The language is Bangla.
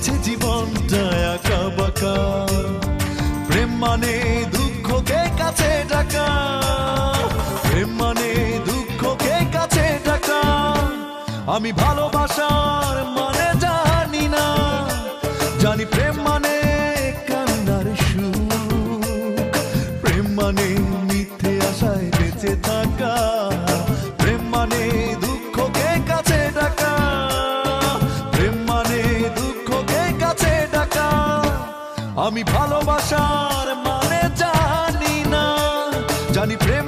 এসেছে জীবনটা একা বাঁকা। প্রেম মানে দুঃখকে কাছে ডাকা। প্রেম মানে দুঃখকে কাছে ডাকা। আমি ভালোবাসার আমি ভালোবাসার মানে জানি না। জানি প্রেম